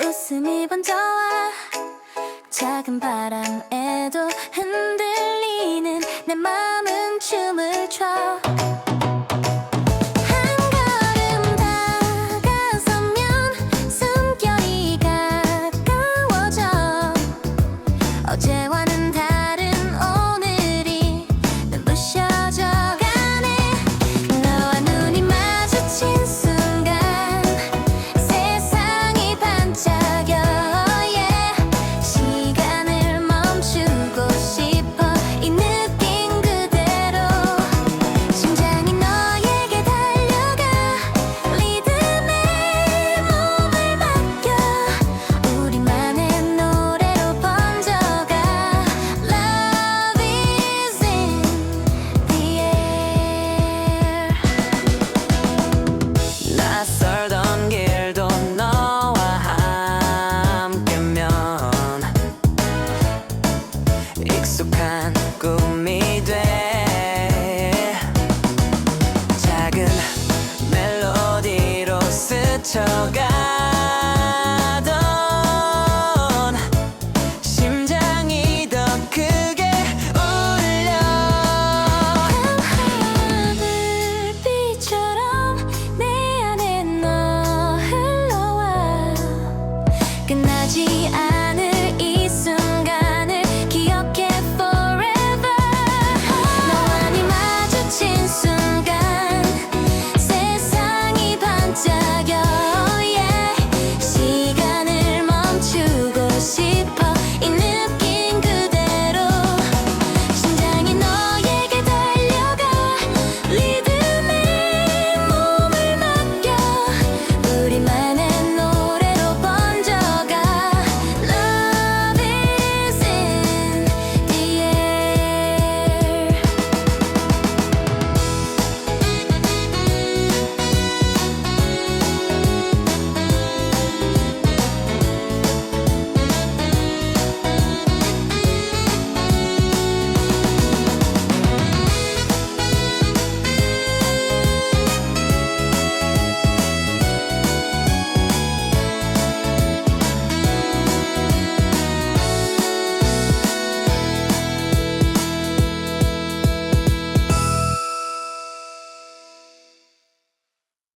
웃음이 번져와 작은 바람에도 흔들리는 내 마음. 익숙한 꿈이 돼. 작은 멜로디로 스쳐가던 심장이 더 크게 울려. 하늘빛처럼 내 안에 너 흘러와. 끝나지